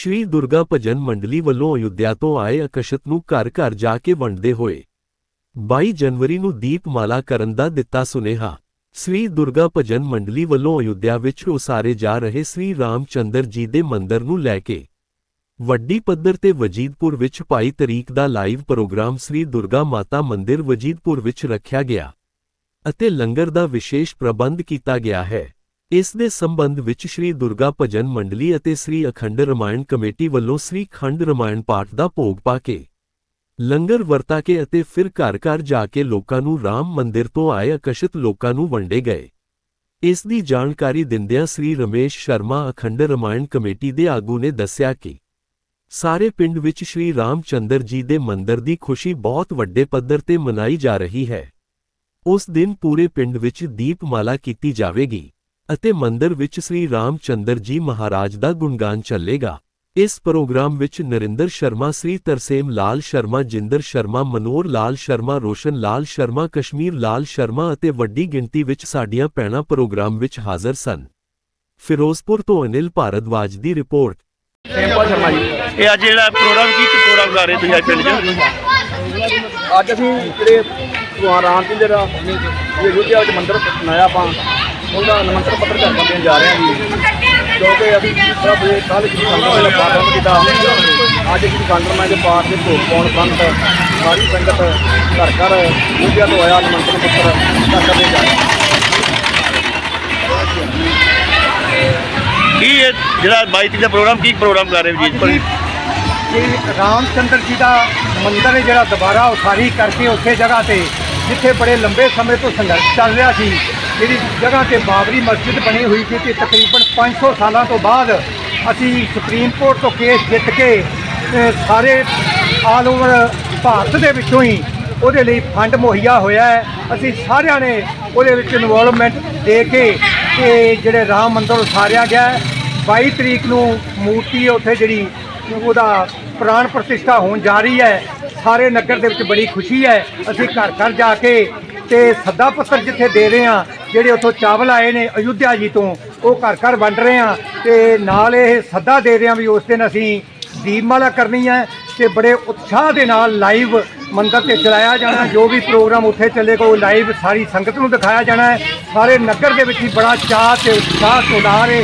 ਸ਼੍ਰੀ ਦੁਰਗਾ ਭਜਨ ਮੰਡਲੀ ਵੱਲੋਂ ਅਯੁੱਧਿਆ ਤੋਂ ਆਏ ਅਕਸ਼ਤ ਨੂੰ ਘਰ ਘਰ ਜਾ ਕੇ ਵੰਡਦੇ ਹੋਏ 22 ਜਨਵਰੀ ਨੂੰ ਦੀਪਮਾਲਾ ਕਰਨ ਦਾ ਦਿੱਤਾ ਸੁਨੇਹਾ। ਸ੍ਰੀ ਦੁਰਗਾ ਭਜਨ ਮੰਡਲੀ ਵੱਲੋਂ ਅਯੁੱਧਿਆ ਵਿੱਚ ਉਸਾਰੇ ਜਾ ਰਹੇ ਸ੍ਰੀ ਰਾਮਚੰਦਰ ਜੀ ਦੇ ਮੰਦਰ ਨੂੰ ਲੈ ਕੇ ਵੱਡੀ ਪੱਧਰ ਤੇ ਵਜੀਦਪੁਰ ਵਿੱਚ ਭਾਈ ਤਰੀਕ ਦਾ ਲਾਈਵ ਪ੍ਰੋਗਰਾਮ ਸ੍ਰੀ ਦੁਰਗਾ ਮਾਤਾ ਮੰਦਿਰ ਵਜੀਦਪੁਰ ਵਿੱਚ ਰੱਖਿਆ ਗਿਆ ਅਤੇ ਲੰਗਰ ਦਾ ਵਿਸ਼ੇਸ਼ ਪ੍ਰਬੰਧ ਕੀਤਾ ਗਿਆ ਹੈ। ਇਸ ਦੇ ਸੰਬੰਧ ਵਿੱਚ ਸ੍ਰੀ ਦੁਰਗਾ ਭਜਨ ਮੰਡਲੀ ਅਤੇ ਸ੍ਰੀ ਅਖੰਡ ਰਮਾਇਣ ਕਮੇਟੀ ਵੱਲੋਂ ਸ੍ਰੀ ਖੰਡ ਰਮਾਇਣ ਪਾਠ ਦਾ ਭੋਗ ਪਾ ਕੇ, ਲੰਗਰ ਵਰਤਾ ਕੇ ਅਤੇ ਫਿਰ ਘਰ ਘਰ ਜਾ ਕੇ ਲੋਕਾਂ ਨੂੰ ਰਾਮ ਮੰਦਿਰ ਤੋਂ ਆਏ ਆਕਸ਼ਿਤ ਲੋਕਾਂ ਨੂੰ ਵੰਡੇ ਗਏ। ਇਸ ਦੀ ਜਾਣਕਾਰੀ ਦਿੰਦਿਆਂ ਸ੍ਰੀ ਰਮੇਸ਼ ਸ਼ਰਮਾ ਅਖੰਡ ਰਮਾਇਣ ਕਮੇਟੀ ਦੇ ਆਗੂ ਨੇ ਦੱਸਿਆ ਕਿ ਸਾਰੇ ਪਿੰਡ ਵਿੱਚ ਸ੍ਰੀ ਰਾਮਚੰਦਰ ਜੀ ਦੇ ਮੰਦਿਰ ਦੀ ਖੁਸ਼ੀ ਬਹੁਤ ਵੱਡੇ ਪੱਧਰ ਤੇ ਮਨਾਈ ਜਾ ਰਹੀ ਹੈ। ਉਸ ਦਿਨ ਪੂਰੇ ਪਿੰਡ ਵਿੱਚ ਦੀਪਮਾਲਾ ਕੀਤੀ ਜਾਵੇਗੀ। ਅਤੇ ਮੰਦਿਰ ਵਿੱਚ ਸ੍ਰੀ ਰਾਮਚੰਦਰ ਜੀ ਮਹਾਰਾਜ ਦਾ ਗੁਣਗਾਨ ਚੱਲੇਗਾ। ਇਸ ਪ੍ਰੋਗਰਾਮ ਵਿੱਚ ਨਰਿੰਦਰ ਸ਼ਰਮਾ ਸ੍ਰੀ ਤਰਸੇਮ ਲਾਲ ਸ਼ਰਮਾ ਜਿੰਦਰ ਸ਼ਰਮਾ ਮਨੋਰ ਲਾਲ ਸ਼ਰਮਾ ਰੋਸ਼ਨ ਲਾਲ ਸ਼ਰਮਾ ਕਸ਼ਮੀਰ ਲਾਲ ਸ਼ਰਮਾ ਅਤੇ ਵੱਡੀ ਗਿਣਤੀ ਵਿੱਚ ਸਾਡੀਆਂ ਭੈਣਾਂ ਪ੍ਰੋਗਰਾਮ ਵਿੱਚ ਹਾਜ਼ਰ ਸਨ। ਫਿਰੋਜ਼ਪੁਰ ਤੋਂ ਅਨਿਲ ਭਾਰਦਵਾਜ ਦੀ ਰਿਪੋਰਟ। ਸਿੰਪਲ ਸ਼ਰਮਾ ਜੀ। ਇਹ ਅੱਜ ਜਿਹੜਾ ਪ੍ਰੋਗਰਾਮ ਕੀ ਪ੍ਰੋਗਰਾਮ ਕਰ ਰਹੇ ਤੁਸੀਂ ਅੱਜ ਪਿੰਡ 'ਚ? ਅੱਜ ਅਸੀਂ ਜਿਹੜੇ ਰਾਮ ਜੀ ਦਾ ਇਹ ਯੁੱਧਿਆ ਵਿੱਚ ਮੰਦਿਰ ਬਣਾਇਆ ਆਪਾਂ ਉਹਦਾ ਨਮੰਤਰ ਪੱਤਰ ਘਰ ਦੇਣ ਜਾ ਰਹੇ ਹਾਂ ਜੀ। ਕਿਉਂਕਿ ਅਸੀਂ ਸਭ ਇਹ ਕੱਲ ਜੀ ਸੰਗਤ ਦੇ ਪਾਠ ਕੀਤਾ। ਅੱਜ ਜੀ ਸੰਗਤ ਮੈਂ ਦੇ ਪਾਠ ਦੇ ਭੋਗ ਪਾਉਣ ਸੰਤ ਸਾਰੀ ਸੰਗਤ ਘਰ ਘਰ ਯੁੱਧਿਆ ਤੋਂ ਆਇਆ ਨਮੰਤਰ ਪੱਤਰ ਘਰ ਦੇ ਜਾ ਰਹੇ ਕੀ ਇਹ ਜਿਹੜਾ 22 ਤਰੀਕ ਦਾ ਪ੍ਰੋਗਰਾਮ ਕੀ ਪ੍ਰੋਗਰਾਮ ਕਰ ਰਹੇ ਹੋ ਜੀ ਜੀ ਇਹ ਰਾਮਚੰਦਰ ਜੀ ਦਾ ਮੰਦਿਰ ਹੈ ਜਿਹੜਾ ਦੁਬਾਰਾ ਉਸਾਰੀ ਕਰਕੇ ਉਸੇ ਜਗ੍ਹਾ ਤੇ ਜਿੱਥੇ ਬੜੇ ਲੰਬੇ ਸਮੇਂ ਤੋਂ ਸੰਘਰਸ਼ ਚੱਲ ਰਿਹਾ ਸੀ ਜਿਹੜੀ ਜਗ੍ਹਾ ਤੇ ਬਾਬਰੀ ਮਸਜਿਦ ਬਣੀ ਹੋਈ ਸੀ ਤੇ ਤਕਰੀਬਨ 500 ਸਾਲਾਂ ਤੋਂ ਬਾਅਦ ਅਸੀਂ ਸੁਪਰੀਮ ਕੋਰਟ ਤੋਂ ਕੇਸ ਜਿੱਤ ਕੇ ਸਾਰੇ ਆਲ ਓਵਰ ਭਾਰਤ ਦੇ ਵਿੱਚੋਂ ਹੀ ਉਹਦੇ ਲਈ ਫੰਡ ਮੁਹੱਈਆ ਹੋਇਆ ਹੈ। ਅਸੀਂ ਸਾਰਿਆਂ ਨੇ ਉਹਦੇ ਵਿੱਚ ਇਨਵੋਲਵਮੈਂਟ ਦੇ ਕੇ ਇਹ ਜਿਹੜੇ ਰਾਮ ਮੰਦਰ ਉਸਾਰਿਆ ਗਿਆ ਹੈ। 22 ਤਰੀਕ ਨੂੰ ਮੂਰਤੀ ਉੱਥੇ ਜਿਹੜੀ ਉਹਦਾ ਪ੍ਰਾਣ ਪ੍ਰਤਿਸ਼ਠਾ ਹੋਣ ਜਾ ਰਹੀ ਹੈ। ਸਾਰੇ ਨਗਰ ਦੇ ਵਿੱਚ ਬੜੀ ਖੁਸ਼ੀ ਹੈ। ਅਸੀਂ ਘਰ ਘਰ ਜਾ ਕੇ ਤੇ ਸੱਦਾ ਪੱਤਰ ਜਿੱਥੇ ਦੇ ਰਹੇ ਹਾਂ, ਜਿਹੜੇ ਉੱਥੋਂ ਚਾਵਲ ਆਏ ਨੇ ਅਯੁੱਧਿਆ ਜੀ ਤੋਂ, ਉਹ ਘਰ ਘਰ ਵੰਡ ਰਹੇ ਹਾਂ ਤੇ ਨਾਲ ਇਹ ਸੱਦਾ ਦੇ ਰਹੇ ਹਾਂ ਵੀ ਉਸ ਦਿਨ ਅਸੀਂ ਦੀਪਮਾਲਾ ਕਰਨੀ ਹੈ ਤੇ ਬੜੇ ਉਤਸ਼ਾਹ ਦੇ ਨਾਲ ਲਾਈਵ ਮੰਦਰ ਤੇ ਚਲਾਇਆ ਜਾਣਾ, ਜੋ ਵੀ ਪ੍ਰੋਗਰਾਮ ਉੱਥੇ ਚੱਲੇਗਾ ਉਹ ਲਾਈਵ ਸਾਰੀ ਸੰਗਤ ਨੂੰ ਦਿਖਾਇਆ ਜਾਣਾ ਹੈ। ਸਾਰੇ ਨਗਰ ਦੇ ਵਿੱਚ ਹੀ ਬੜਾ ਚਾਅ ਤੇ ਉਤਸ਼ਾਹ ਤੋੜਾਰ ਹੈ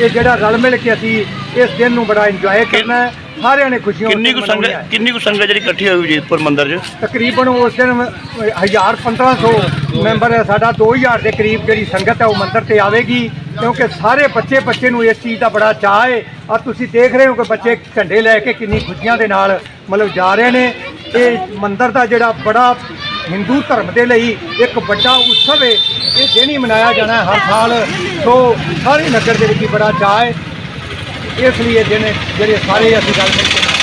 ਇਹ ਜਿਹੜਾ ਰਲ ਮਿਲ ਕੇ ਅਸੀਂ ਇਸ ਦਿਨ ਨੂੰ ਬੜਾ ਇੰਜੋਏ ਕਰਨਾ ਹੈ। ਸਾਰਿਆਂ ਨੇ ਖੁਸ਼ੀਆਂ ਕਿੰਨੀ ਕੁ ਸੰਗਤ। ਕਿੰਨੀ ਕੁ ਸੰਗਤ ਜਿਹੜੀ ਇਕੱਠੀ ਹੋਈ ਵਜੀਦਪੁਰ ਮੰਦਿਰ 'ਚ? ਤਕਰੀਬਨ ਉਸ ਦਿਨ 1000 1500 ਮੈਂਬਰ ਹੈ। ਸਾਡਾ 2000 ਦੇ ਕਰੀਬ ਜਿਹੜੀ ਸੰਗਤ ਹੈ ਉਹ ਮੰਦਰ ਤੇ ਆਵੇਗੀ ਕਿਉਂਕਿ ਸਾਰੇ ਬੱਚੇ ਬੱਚੇ ਨੂੰ ਇਸ ਚੀਜ਼ ਦਾ ਬੜਾ ਚਾਅ ਹੈ। ਆ ਤੁਸੀਂ ਦੇਖ ਰਹੇ ਹੋ ਕਿ ਬੱਚੇ ਝੰਡੇ ਲੈ ਕੇ ਕਿੰਨੀ ਖੁਸ਼ੀਆਂ ਦੇ ਨਾਲ ਮਤਲਬ ਜਾ ਰਹੇ ਨੇ। ਇਹ ਮੰਦਰ ਦਾ ਜਿਹੜਾ ਬੜਾ ਹਿੰਦੂ ਧਰਮ ਦੇ ਲਈ ਇੱਕ ਵੱਡਾ ਉਤਸਵ ਹੈ। ਇਹ ਦਿਨ ਹੀ ਮਨਾਇਆ ਜਾਣਾ ਹਰ ਸਾਲ। ਸੋ ਸਾਰੇ ਨਗਰ ਦੇ ਵਿੱਚ ਬੜਾ ਚਾਅ ਹੈ। ਇਸ ਲਈ ਇਹ ਜਿਹੜੇ ਸਾਰੇ ਅਸੀਂ ਗੱਲ ਮਿਲ